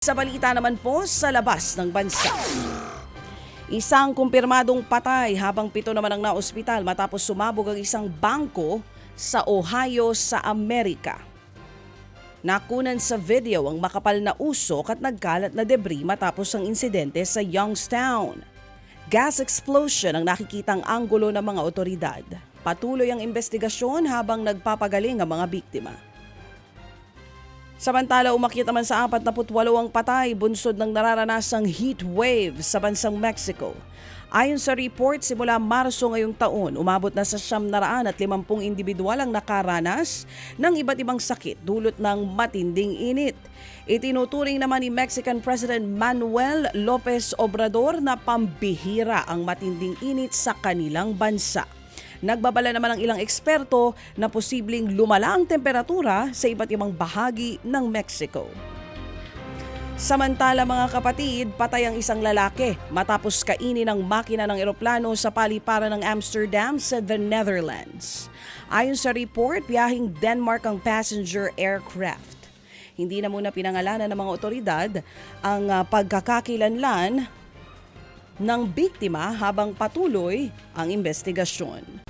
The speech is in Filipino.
Sa balita naman po sa labas ng bansa. Isang kumpirmadong patay habang pito naman ang naospital matapos sumabog ang isang bangko sa Ohio sa Amerika. Nakunan sa video ang makapal na usok at nagkalat na debris matapos ang insidente sa Youngstown. Gas explosion ang nakikitang anggulo ng mga otoridad. Patuloy ang investigasyon habang nagpapagaling ang mga biktima. Samantala, umakyat naman sa 48 ang patay bunsod ng nararanasang heat wave sa bansang Mexico. Ayon sa report, simula Marso ngayong taon, umabot na sa siyam na raan at limampung individual ang nakaranas ng iba't ibang sakit dulot ng matinding init. Itinuturing naman ni Mexican President Manuel Lopez Obrador na pambihira ang matinding init sa kanilang bansa. Nagbabala naman ang ilang eksperto na posibleng lumala ang temperatura sa iba't ibang bahagi ng Mexico. Samantala mga kapatid, patay ang isang lalaki matapos kainin ng makina ng eroplano sa paliparan ng Amsterdam sa the Netherlands. Ayon sa report, biyahing Denmark ang passenger aircraft. Hindi na muna pinangalanan ng mga otoridad ang ah, pagkakakilanlan ng biktima habang patuloy ang investigasyon.